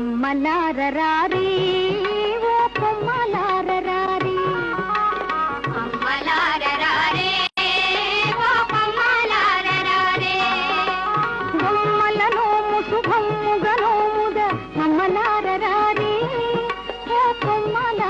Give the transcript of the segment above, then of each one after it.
అమ్మలారీ ఓ పొమ్మలారీ బొమ్మలను అమ్మలారీ ఓ పొమ్మలారీ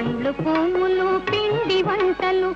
పండ్లు పూములు పిండి వంటలు.